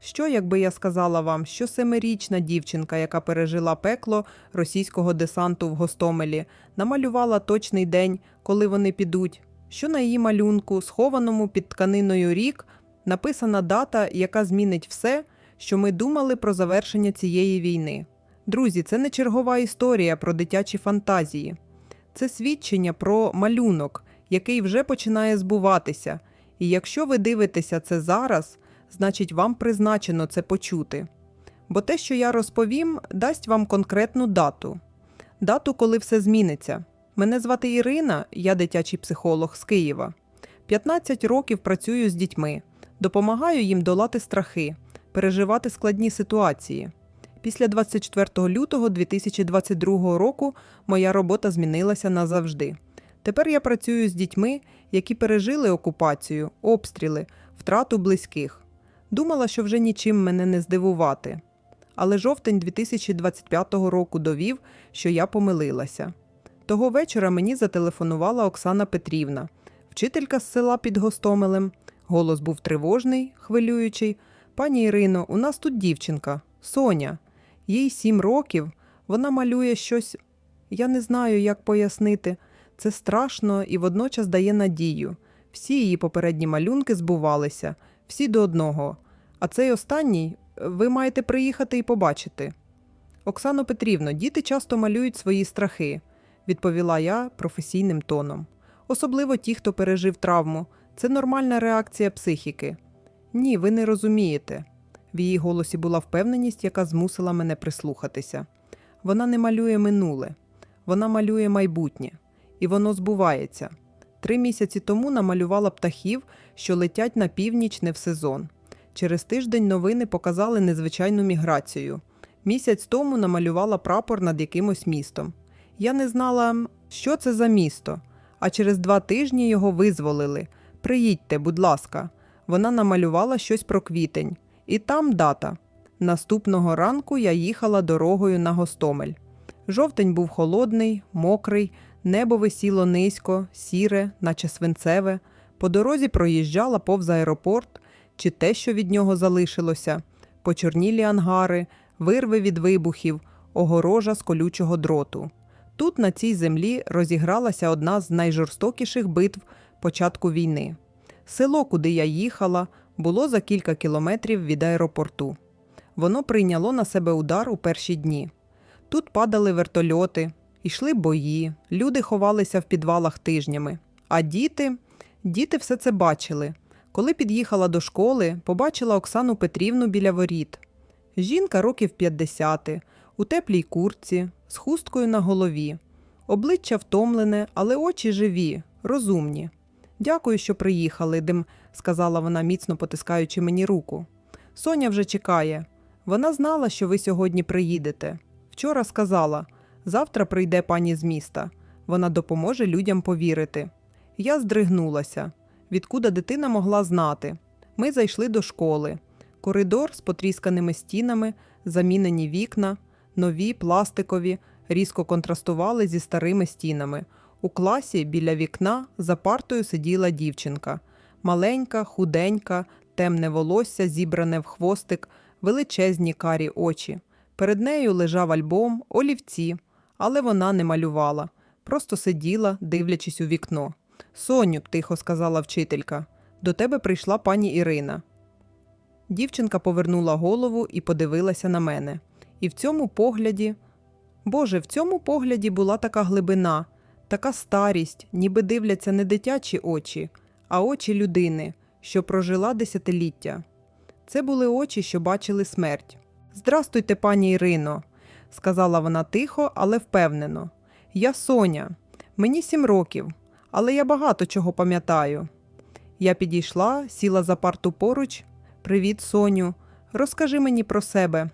Що, якби я сказала вам, що семирічна дівчинка, яка пережила пекло російського десанту в Гостомелі, намалювала точний день, коли вони підуть, що на її малюнку, схованому під тканиною рік, написана дата, яка змінить все, що ми думали про завершення цієї війни. Друзі, це не чергова історія про дитячі фантазії. Це свідчення про малюнок, який вже починає збуватися. І якщо ви дивитеся це зараз, значить вам призначено це почути. Бо те, що я розповім, дасть вам конкретну дату. Дату, коли все зміниться. Мене звати Ірина, я дитячий психолог з Києва. 15 років працюю з дітьми, допомагаю їм долати страхи, переживати складні ситуації. Після 24 лютого 2022 року моя робота змінилася назавжди. Тепер я працюю з дітьми, які пережили окупацію, обстріли, втрату близьких. Думала, що вже нічим мене не здивувати. Але жовтень 2025 року довів, що я помилилася. Того вечора мені зателефонувала Оксана Петрівна, вчителька з села під Гостомелем. Голос був тривожний, хвилюючий. Пані Ірино, у нас тут дівчинка, Соня. Їй сім років. Вона малює щось. Я не знаю, як пояснити. Це страшно і водночас дає надію. Всі її попередні малюнки збувалися, всі до одного. А цей останній ви маєте приїхати і побачити. Оксано Петрівно, діти часто малюють свої страхи, відповіла я професійним тоном. Особливо ті, хто пережив травму. Це нормальна реакція психіки. Ні, ви не розумієте. В її голосі була впевненість, яка змусила мене прислухатися. Вона не малює минуле, вона малює майбутнє, і воно збувається. Три місяці тому намалювала птахів, що летять на північ не в сезон. Через тиждень новини показали незвичайну міграцію. Місяць тому намалювала прапор над якимось містом. Я не знала, що це за місто, а через два тижні його визволили. Приїдьте, будь ласка. Вона намалювала щось про квітень. І там дата. Наступного ранку я їхала дорогою на Гостомель. Жовтень був холодний, мокрий, небо висіло низько, сіре, наче свинцеве. По дорозі проїжджала повз аеропорт чи те, що від нього залишилося, почорнілі ангари, вирви від вибухів, огорожа з колючого дроту. Тут, на цій землі, розігралася одна з найжорстокіших битв початку війни. Село, куди я їхала, було за кілька кілометрів від аеропорту. Воно прийняло на себе удар у перші дні. Тут падали вертольоти, йшли бої, люди ховалися в підвалах тижнями. А діти, діти все це бачили. Коли під'їхала до школи, побачила Оксану Петрівну біля воріт. Жінка років 50, у теплій куртці, з хусткою на голові. Обличчя втомлене, але очі живі, розумні. Дякую, що приїхали, Дим, сказала вона, міцно потискаючи мені руку. Соня вже чекає. Вона знала, що ви сьогодні приїдете. Вчора сказала: завтра прийде пані з міста. Вона допоможе людям повірити. Я здригнулася. Відкуда дитина могла знати? Ми зайшли до школи. Коридор з потрісканими стінами, замінені вікна, нові пластикові, різко контрастували зі старими стінами. У класі біля вікна за партою сиділа дівчинка. Маленька, худенька, темне волосся, зібране в хвостик, величезні карі очі. Перед нею лежав альбом, олівці, але вона не малювала, просто сиділа, дивлячись у вікно. Соню, тихо сказала вчителька, до тебе прийшла пані Ірина. Дівчинка повернула голову і подивилася на мене. І в цьому погляді. Боже, в цьому погляді була така глибина, така старість, ніби дивляться не дитячі очі, а очі людини, що прожила десятиліття. Це були очі, що бачили смерть. Здрастуйте, пані Ірино, сказала вона тихо, але впевнено. Я Соня. Мені сім років, але я багато чого пам'ятаю. Я підійшла, сіла за парту поруч. Привіт, Соню. Розкажи мені про себе.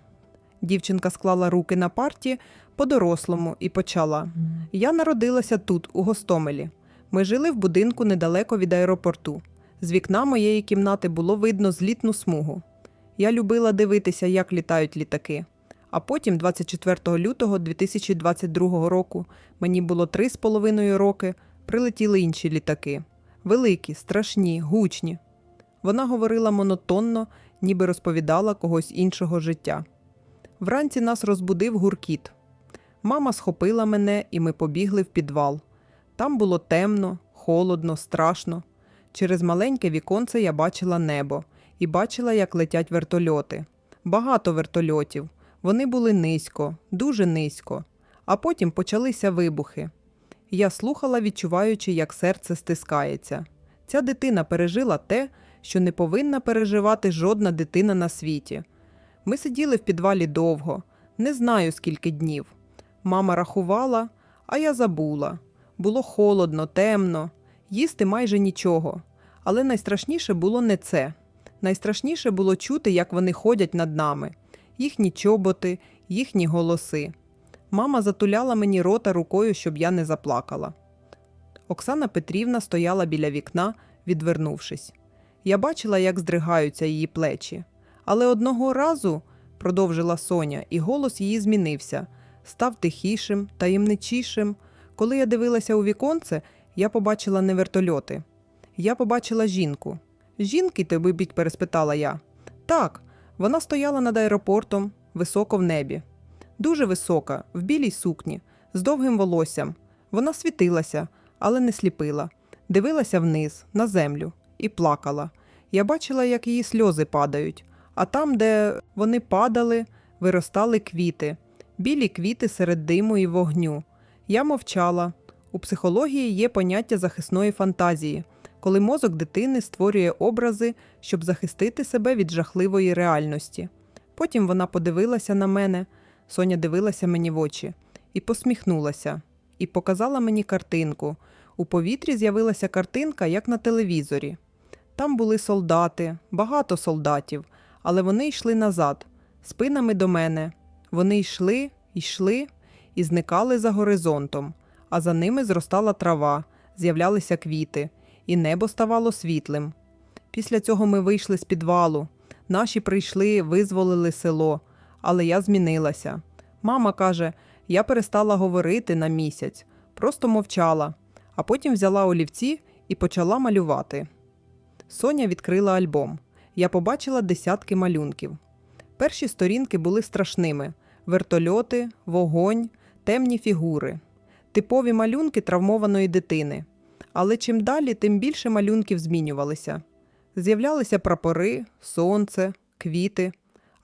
Дівчинка склала руки на парті по-дорослому і почала. Я народилася тут, у Гостомелі. Ми жили в будинку недалеко від аеропорту. З вікна моєї кімнати було видно злітну смугу. Я любила дивитися, як літають літаки. А потім, 24 лютого 2022 року, мені було три з половиною роки, прилетіли інші літаки. Великі, страшні, гучні. Вона говорила монотонно, ніби розповідала когось іншого життя. Вранці нас розбудив гуркіт. Мама схопила мене, і ми побігли в підвал. Там було темно, холодно, страшно. Через маленьке віконце я бачила небо і бачила, як летять вертольоти. Багато вертольотів. Вони були низько, дуже низько. А потім почалися вибухи. Я слухала, відчуваючи, як серце стискається. Ця дитина пережила те, що не повинна переживати жодна дитина на світі. Ми сиділи в підвалі довго, не знаю скільки днів. Мама рахувала, а я забула. Було холодно, темно, їсти майже нічого. Але найстрашніше було не це. Найстрашніше було чути, як вони ходять над нами, їхні чоботи, їхні голоси. Мама затуляла мені рота рукою, щоб я не заплакала. Оксана Петрівна стояла біля вікна, відвернувшись. Я бачила, як здригаються її плечі. Але одного разу, продовжила Соня, і голос її змінився, став тихішим, таємничішим. Коли я дивилася у віконце, я побачила не вертольоти. Я побачила жінку. Жінки тобі біть, переспитала я. Так, вона стояла над аеропортом, високо в небі. Дуже висока, в білій сукні, з довгим волоссям. Вона світилася, але не сліпила. Дивилася вниз, на землю, і плакала. Я бачила, як її сльози падають, а там, де вони падали, виростали квіти, білі квіти серед диму і вогню. Я мовчала. У психології є поняття захисної фантазії, коли мозок дитини створює образи, щоб захистити себе від жахливої реальності. Потім вона подивилася на мене, Соня дивилася мені в очі, і посміхнулася, і показала мені картинку. У повітрі з'явилася картинка, як на телевізорі. Там були солдати, багато солдатів, але вони йшли назад, спинами до мене. Вони йшли, йшли і зникали за горизонтом, а за ними зростала трава, з'являлися квіти, і небо ставало світлим. Після цього ми вийшли з підвалу. Наші прийшли, визволили село, але я змінилася. Мама каже: я перестала говорити на місяць, просто мовчала, а потім взяла олівці і почала малювати. Соня відкрила альбом. Я побачила десятки малюнків. Перші сторінки були страшними: вертольоти, вогонь, темні фігури, типові малюнки травмованої дитини. Але чим далі, тим більше малюнків змінювалися. З'являлися прапори, сонце, квіти,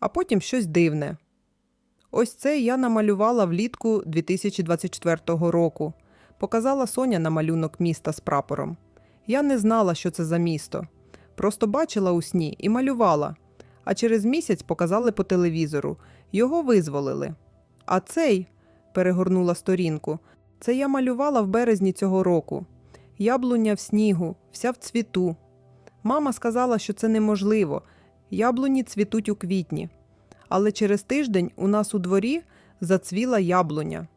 а потім щось дивне. Ось це я намалювала влітку 2024 року. Показала Соня на малюнок міста з прапором. Я не знала, що це за місто. Просто бачила у сні і малювала. А через місяць показали по телевізору. Його визволили. А цей, перегорнула сторінку, це я малювала в березні цього року. Яблуня в снігу, вся в цвіту. Мама сказала, що це неможливо. Яблуні цвітуть у квітні. Але через тиждень у нас у дворі зацвіла яблуня.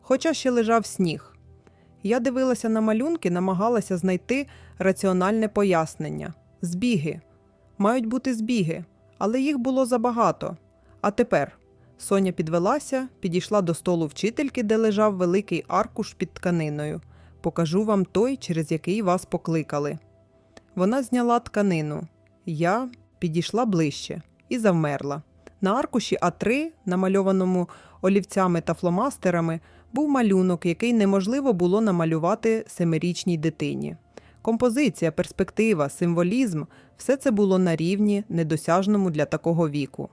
Хоча ще лежав сніг. Я дивилася на малюнки, намагалася знайти раціональне пояснення. Збіги. Мають бути збіги, але їх було забагато. А тепер Соня підвелася, підійшла до столу вчительки, де лежав великий аркуш під тканиною. Покажу вам той, через який вас покликали. Вона зняла тканину. Я підійшла ближче і завмерла. На аркуші А3, намальованому олівцями та фломастерами, був малюнок, який неможливо було намалювати семирічній дитині. Композиція, перспектива, символізм все це було на рівні, недосяжному для такого віку.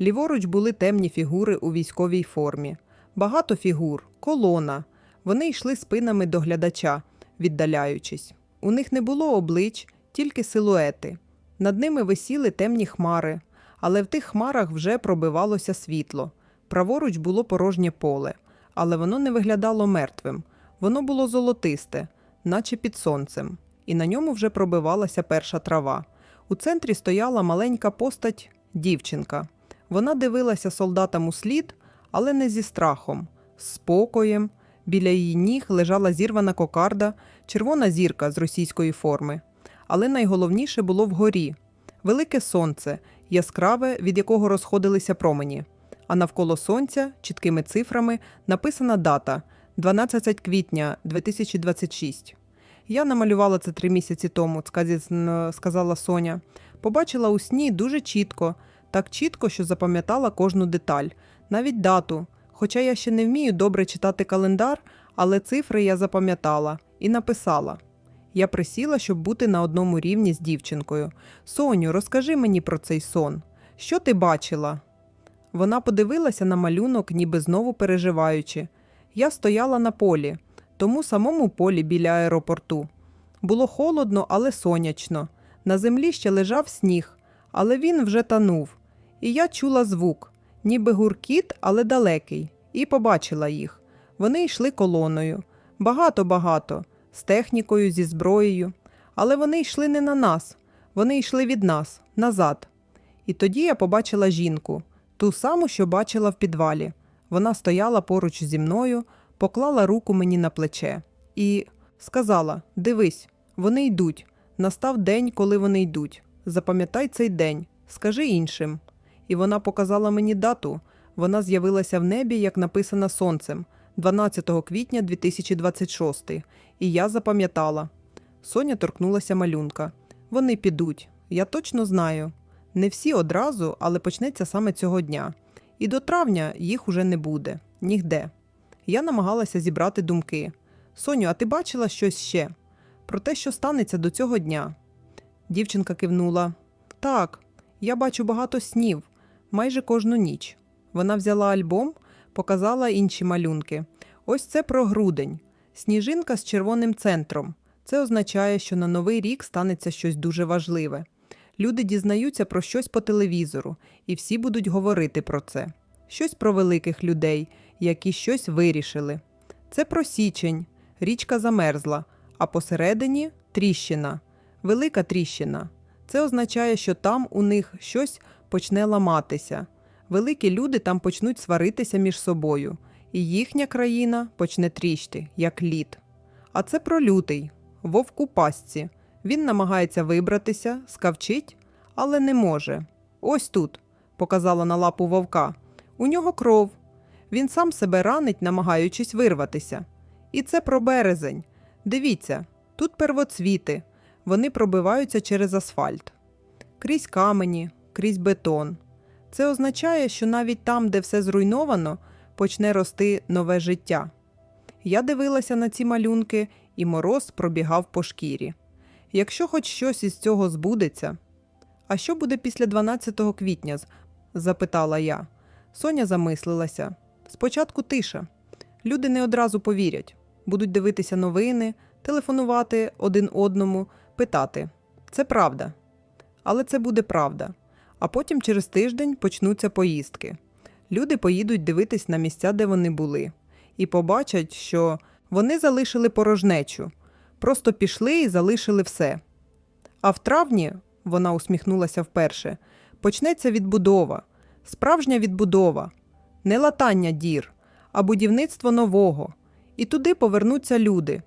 Ліворуч були темні фігури у військовій формі, багато фігур, колона. Вони йшли спинами до глядача, віддаляючись. У них не було облич, тільки силуети. Над ними висіли темні хмари, але в тих хмарах вже пробивалося світло. Праворуч було порожнє поле, але воно не виглядало мертвим. Воно було золотисте, наче під сонцем, і на ньому вже пробивалася перша трава. У центрі стояла маленька постать дівчинка. Вона дивилася солдатам у слід, але не зі страхом, з спокоєм. Біля її ніг лежала зірвана кокарда, червона зірка з російської форми. Але найголовніше було вгорі велике сонце, яскраве, від якого розходилися промені. А навколо сонця, чіткими цифрами, написана дата 12 квітня 2026. Я намалювала це три місяці тому, сказала Соня. Побачила у сні дуже чітко, так чітко, що запам'ятала кожну деталь, навіть дату. Хоча я ще не вмію добре читати календар, але цифри я запам'ятала і написала. Я присіла, щоб бути на одному рівні з дівчинкою. Соню, розкажи мені про цей сон. Що ти бачила? Вона подивилася на малюнок, ніби знову переживаючи. Я стояла на полі, тому самому полі біля аеропорту. Було холодно, але сонячно. На землі ще лежав сніг, але він вже танув. І я чула звук, ніби гуркіт, але далекий, і побачила їх. Вони йшли колоною. Багато-багато, з технікою, зі зброєю. Але вони йшли не на нас, вони йшли від нас, назад. І тоді я побачила жінку, ту саму, що бачила в підвалі. Вона стояла поруч зі мною, поклала руку мені на плече і сказала: Дивись, вони йдуть. Настав день, коли вони йдуть. Запам'ятай цей день, скажи іншим. І вона показала мені дату. Вона з'явилася в небі, як написана сонцем, 12 квітня 2026. І я запам'ятала. Соня торкнулася малюнка. Вони підуть. Я точно знаю. Не всі одразу, але почнеться саме цього дня. І до травня їх уже не буде нігде. Я намагалася зібрати думки. Соню, а ти бачила щось ще? Про те, що станеться до цього дня. Дівчинка кивнула. Так, я бачу багато снів, майже кожну ніч. Вона взяла альбом, показала інші малюнки. Ось це про грудень. Сніжинка з червоним центром. Це означає, що на новий рік станеться щось дуже важливе. Люди дізнаються про щось по телевізору, і всі будуть говорити про це. Щось про великих людей, які щось вирішили. Це про січень. Річка замерзла, а посередині тріщина, велика тріщина. Це означає, що там у них щось почне ламатися. Великі люди там почнуть сваритися між собою, і їхня країна почне тріщти, як лід. А це про лютий, вовк у пастці. Він намагається вибратися, скавчить, але не може. Ось тут, показала на лапу вовка. У нього кров. Він сам себе ранить, намагаючись вирватися. І це про березень. Дивіться, тут первоцвіти. Вони пробиваються через асфальт. Крізь камені, крізь бетон. Це означає, що навіть там, де все зруйновано, почне рости нове життя. Я дивилася на ці малюнки, і мороз пробігав по шкірі. Якщо хоч щось із цього збудеться. А що буде після 12 квітня? запитала я. Соня замислилася. Спочатку тиша. Люди не одразу повірять, будуть дивитися новини, телефонувати один одному, питати. Це правда. Але це буде правда. А потім через тиждень почнуться поїздки. Люди поїдуть дивитись на місця, де вони були, і побачать, що вони залишили порожнечу, просто пішли і залишили все. А в травні, вона усміхнулася вперше, почнеться відбудова, справжня відбудова, не латання дір, а будівництво нового. І туди повернуться люди.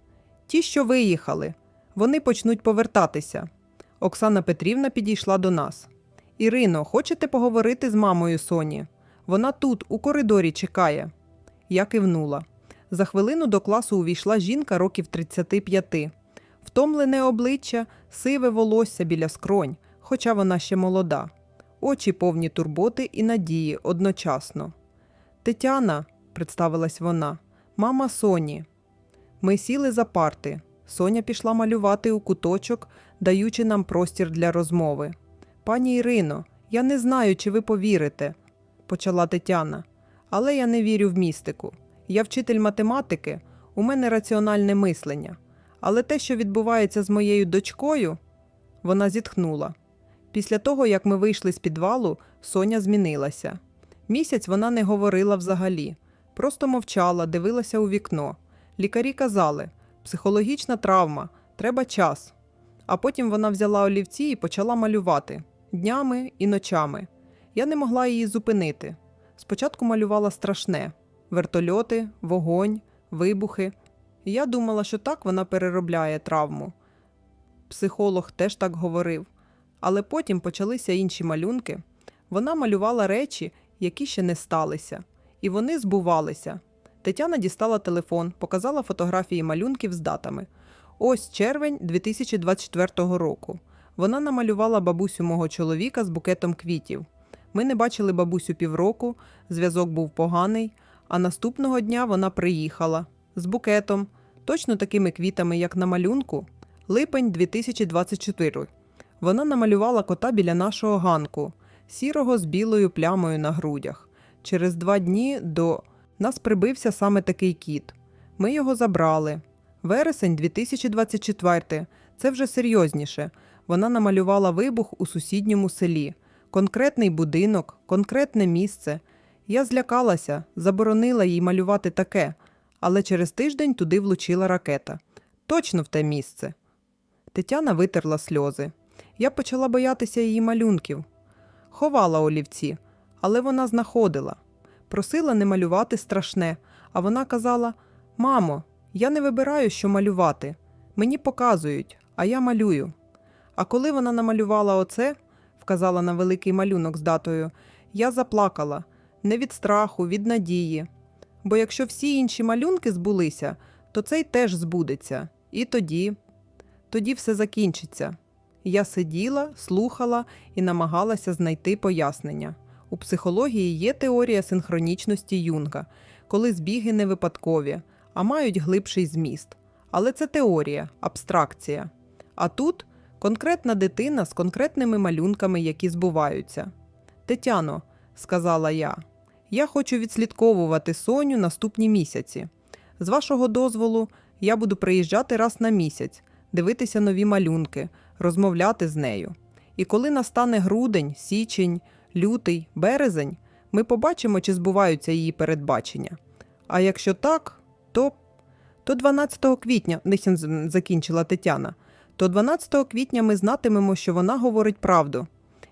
Ті, що виїхали, вони почнуть повертатися. Оксана Петрівна підійшла до нас. Ірино, хочете поговорити з мамою Соні? Вона тут, у коридорі, чекає. Я кивнула. За хвилину до класу увійшла жінка років 35. Втомлене обличчя, сиве волосся біля скронь, хоча вона ще молода. Очі повні турботи і надії одночасно. Тетяна, представилась вона, мама Соні. Ми сіли за парти. Соня пішла малювати у куточок, даючи нам простір для розмови. Пані Ірино, я не знаю, чи ви повірите, почала Тетяна, але я не вірю в містику. Я вчитель математики, у мене раціональне мислення. Але те, що відбувається з моєю дочкою, вона зітхнула. Після того, як ми вийшли з підвалу, Соня змінилася. Місяць вона не говорила взагалі, просто мовчала, дивилася у вікно. Лікарі казали: психологічна травма, треба час. А потім вона взяла олівці і почала малювати днями і ночами. Я не могла її зупинити. Спочатку малювала страшне: вертольоти, вогонь, вибухи. Я думала, що так вона переробляє травму. Психолог теж так говорив. Але потім почалися інші малюнки. Вона малювала речі, які ще не сталися, і вони збувалися. Тетяна дістала телефон, показала фотографії малюнків з датами. Ось червень 2024 року. Вона намалювала бабусю мого чоловіка з букетом квітів. Ми не бачили бабусю півроку, зв'язок був поганий, а наступного дня вона приїхала з букетом, точно такими квітами, як на малюнку. Липень 2024. Вона намалювала кота біля нашого ганку, сірого з білою плямою на грудях. Через два дні до нас прибився саме такий кіт. Ми його забрали. Вересень 2024. Це вже серйозніше. Вона намалювала вибух у сусідньому селі, конкретний будинок, конкретне місце. Я злякалася, заборонила їй малювати таке, але через тиждень туди влучила ракета. Точно в те місце. Тетяна витерла сльози. Я почала боятися її малюнків. Ховала олівці, але вона знаходила. Просила не малювати страшне, а вона казала: Мамо, я не вибираю, що малювати. Мені показують, а я малюю. А коли вона намалювала оце, вказала на великий малюнок з датою, я заплакала не від страху, від надії. Бо якщо всі інші малюнки збулися, то цей теж збудеться. І тоді, тоді все закінчиться. Я сиділа, слухала і намагалася знайти пояснення. У психології є теорія синхронічності Юнга, коли збіги не випадкові, а мають глибший зміст. Але це теорія, абстракція. А тут конкретна дитина з конкретними малюнками, які збуваються. Тетяно, сказала я, я хочу відслідковувати Соню наступні місяці. З вашого дозволу, я буду приїжджати раз на місяць, дивитися нові малюнки, розмовляти з нею. І коли настане грудень, січень, лютий, березень, ми побачимо, чи збуваються її передбачення. А якщо так, то, то 12 квітня, нехін закінчила Тетяна, то 12 квітня ми знатимемо, що вона говорить правду.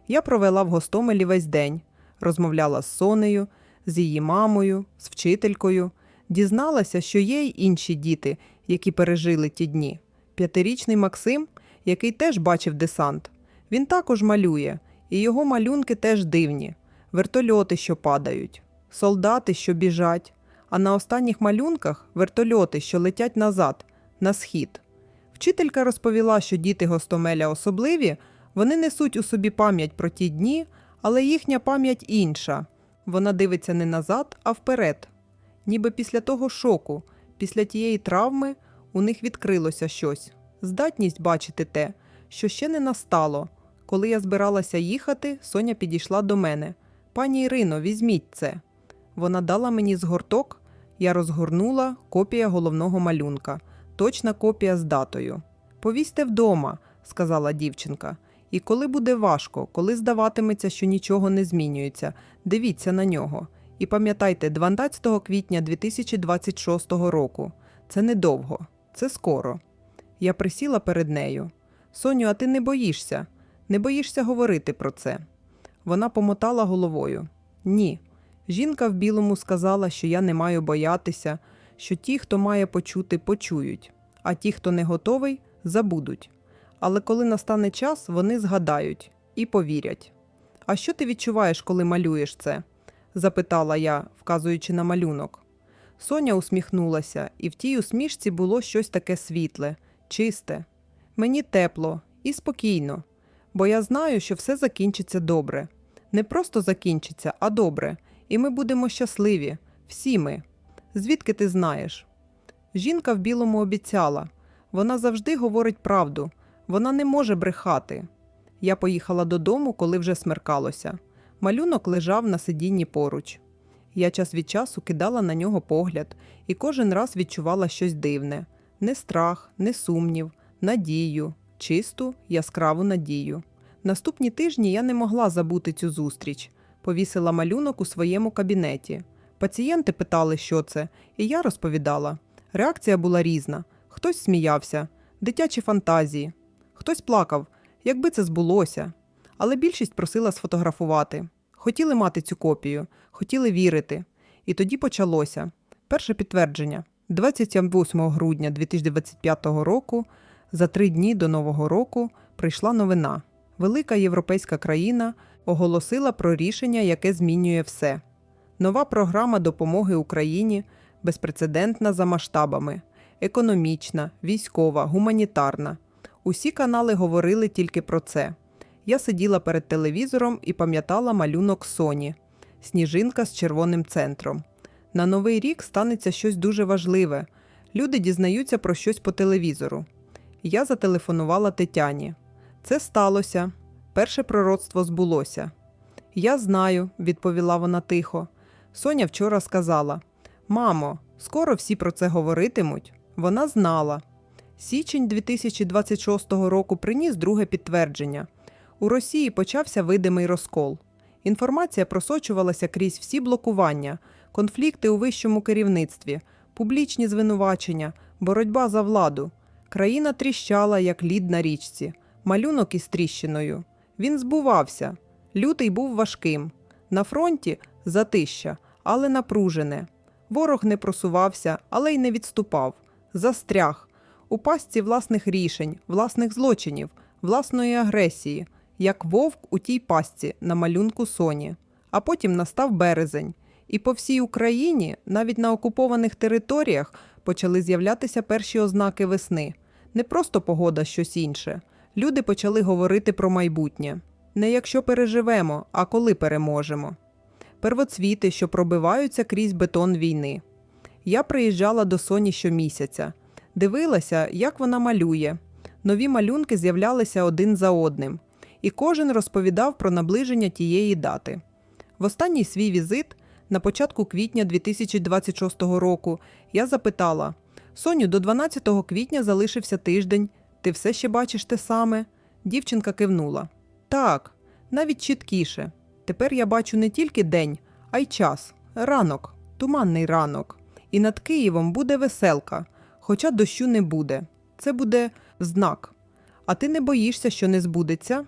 Я провела в Гостомелі весь день, розмовляла з Сонею, з її мамою, з вчителькою, дізналася, що є й інші діти, які пережили ті дні. П'ятирічний Максим, який теж бачив десант. Він також малює, і його малюнки теж дивні: вертольоти, що падають, солдати, що біжать. А на останніх малюнках вертольоти, що летять назад, на схід. Вчителька розповіла, що діти Гостомеля особливі, вони несуть у собі пам'ять про ті дні, але їхня пам'ять інша. Вона дивиться не назад, а вперед. Ніби після того шоку, після тієї травми у них відкрилося щось, здатність бачити те, що ще не настало. Коли я збиралася їхати, Соня підійшла до мене. Пані Ірино, візьміть це. Вона дала мені згорток, я розгорнула копія головного малюнка, точна копія з датою. Повісьте вдома, сказала дівчинка. І коли буде важко, коли здаватиметься, що нічого не змінюється, дивіться на нього. І пам'ятайте, 12 квітня 2026 року. Це недовго, це скоро. Я присіла перед нею. Соню, а ти не боїшся? Не боїшся говорити про це? Вона помотала головою. Ні. Жінка в білому сказала, що я не маю боятися, що ті, хто має почути, почують, а ті, хто не готовий, забудуть. Але коли настане час, вони згадають і повірять. А що ти відчуваєш, коли малюєш це? запитала я, вказуючи на малюнок. Соня усміхнулася, і в тій усмішці було щось таке світле, чисте. Мені тепло і спокійно, бо я знаю, що все закінчиться добре. Не просто закінчиться, а добре, і ми будемо щасливі, всі ми. Звідки ти знаєш? Жінка в білому обіцяла. Вона завжди говорить правду, вона не може брехати. Я поїхала додому, коли вже смеркалося. Малюнок лежав на сидінні поруч. Я час від часу кидала на нього погляд і кожен раз відчувала щось дивне: не страх, не сумнів, надію, чисту, яскраву надію. Наступні тижні я не могла забути цю зустріч. Повісила малюнок у своєму кабінеті. Пацієнти питали, що це, і я розповідала. Реакція була різна. Хтось сміявся, дитячі фантазії, хтось плакав, якби це збулося. Але більшість просила сфотографувати. Хотіли мати цю копію, хотіли вірити. І тоді почалося. Перше підтвердження. 28 грудня 2025 року, за три дні до Нового року, прийшла новина. Велика європейська країна оголосила про рішення, яке змінює все. Нова програма допомоги Україні безпрецедентна за масштабами. економічна, військова, гуманітарна. Усі канали говорили тільки про це. Я сиділа перед телевізором і пам'ятала малюнок Соні сніжинка з червоним центром. На новий рік станеться щось дуже важливе. Люди дізнаються про щось по телевізору. Я зателефонувала Тетяні. Це сталося. Перше пророцтво збулося. Я знаю, відповіла вона тихо. Соня вчора сказала: Мамо, скоро всі про це говоритимуть. Вона знала. Січень 2026 року приніс друге підтвердження. У Росії почався видимий розкол. Інформація просочувалася крізь всі блокування, конфлікти у вищому керівництві, публічні звинувачення, боротьба за владу. Країна тріщала, як лід на річці, малюнок із тріщиною. Він збувався. Лютий був важким. На фронті затища, але напружене. Ворог не просувався, але й не відступав. Застряг у пастці власних рішень, власних злочинів, власної агресії, як вовк у тій пастці на малюнку Соні. А потім настав березень, і по всій Україні, навіть на окупованих територіях, почали з'являтися перші ознаки весни. Не просто погода, щось інше. Люди почали говорити про майбутнє. Не якщо переживемо, а коли переможемо. Первоцвіти, що пробиваються крізь бетон війни. Я приїжджала до Соні щомісяця, дивилася, як вона малює. Нові малюнки з'являлися один за одним, і кожен розповідав про наближення тієї дати. В останній свій візит, на початку квітня 2026 року, я запитала: Соню, до 12 квітня залишився тиждень. Ти все ще бачиш те саме? Дівчинка кивнула. Так, навіть чіткіше. Тепер я бачу не тільки день, а й час, ранок, туманний ранок. І над Києвом буде веселка, хоча дощу не буде. Це буде знак. А ти не боїшся, що не збудеться?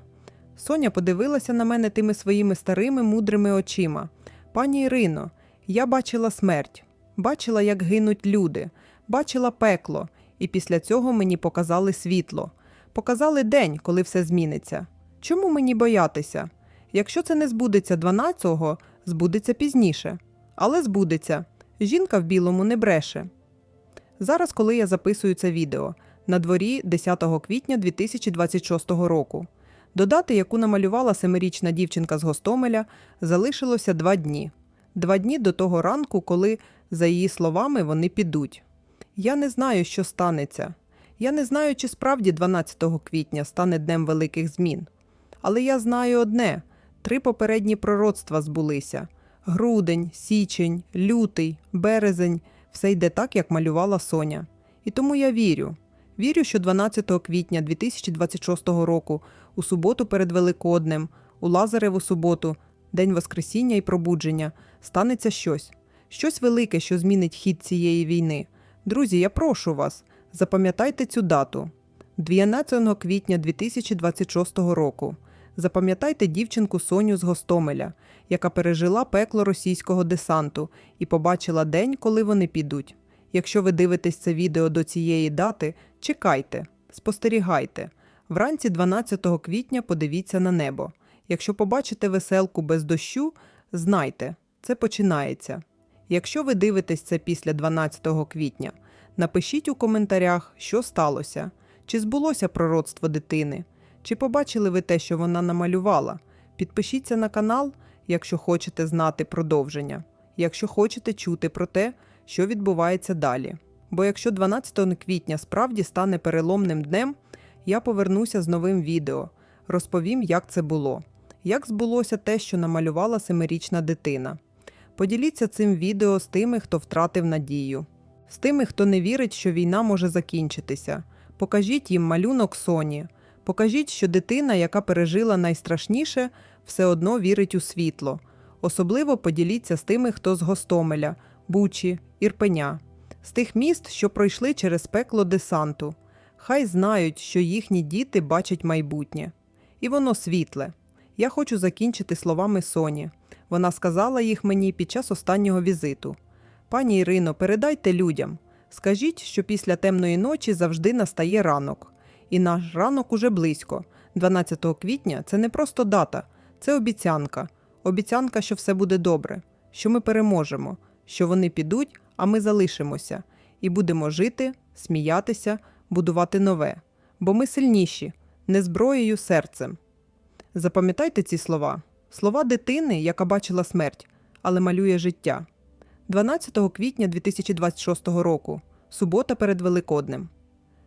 Соня подивилася на мене тими своїми старими мудрими очима. Пані Ірино, я бачила смерть, бачила, як гинуть люди, бачила пекло, і після цього мені показали світло. Показали день, коли все зміниться. Чому мені боятися? Якщо це не збудеться 12-го, збудеться пізніше. Але збудеться. Жінка в білому не бреше. Зараз, коли я записую це відео, на дворі 10 квітня 2026 року. До дати, яку намалювала семирічна дівчинка з Гостомеля, залишилося два дні. Два дні до того ранку, коли, за її словами, вони підуть. Я не знаю, що станеться. Я не знаю, чи справді 12 квітня стане днем великих змін. Але я знаю одне: три попередні пророцтва збулися: грудень, січень, лютий, березень все йде так, як малювала Соня. І тому я вірю. Вірю, що 12 квітня 2026 року, у суботу перед Великоднем, у Лазареву суботу, День Воскресіння і пробудження, станеться щось, щось велике, що змінить хід цієї війни. Друзі, я прошу вас, запам'ятайте цю дату. 12 квітня 2026 року. Запам'ятайте дівчинку Соню з Гостомеля, яка пережила пекло російського десанту і побачила день, коли вони підуть. Якщо ви дивитесь це відео до цієї дати, чекайте, спостерігайте. Вранці 12 квітня подивіться на небо. Якщо побачите веселку без дощу, знайте, це починається. Якщо ви дивитесь це після 12 квітня, напишіть у коментарях, що сталося, чи збулося пророцтво дитини, чи побачили ви те, що вона намалювала. Підпишіться на канал, якщо хочете знати продовження, якщо хочете чути про те, що відбувається далі. Бо якщо 12 квітня справді стане переломним днем, я повернуся з новим відео, розповім, як це було, як збулося те, що намалювала семирічна дитина. Поділіться цим відео з тими, хто втратив надію, з тими, хто не вірить, що війна може закінчитися. Покажіть їм малюнок Соні, покажіть, що дитина, яка пережила найстрашніше, все одно вірить у світло. Особливо поділіться з тими, хто з Гостомеля, Бучі, Ірпеня, з тих міст, що пройшли через пекло десанту. Хай знають, що їхні діти бачать майбутнє. І воно світле. Я хочу закінчити словами Соні. Вона сказала їх мені під час останнього візиту. Пані Ірино, передайте людям. Скажіть, що після темної ночі завжди настає ранок. І наш ранок уже близько. 12 квітня це не просто дата, це обіцянка. Обіцянка, що все буде добре, що ми переможемо, що вони підуть, а ми залишимося. і будемо жити, сміятися, будувати нове. Бо ми сильніші, не зброєю серцем. Запам'ятайте ці слова слова дитини, яка бачила смерть, але малює життя. 12 квітня 2026 року, субота перед Великоднем.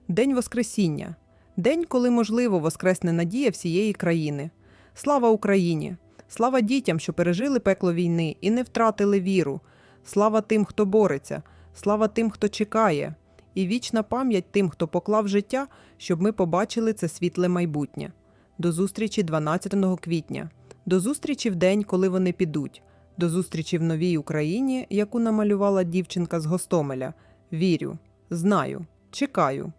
День Воскресіння. День, коли можливо воскресне надія всієї країни. Слава Україні! Слава дітям, що пережили пекло війни і не втратили віру. Слава тим, хто бореться, слава тим, хто чекає, і вічна пам'ять тим, хто поклав життя, щоб ми побачили це світле майбутнє. До зустрічі 12 квітня. До зустрічі в день, коли вони підуть. До зустрічі в новій Україні, яку намалювала дівчинка з Гостомеля. Вірю, знаю, чекаю.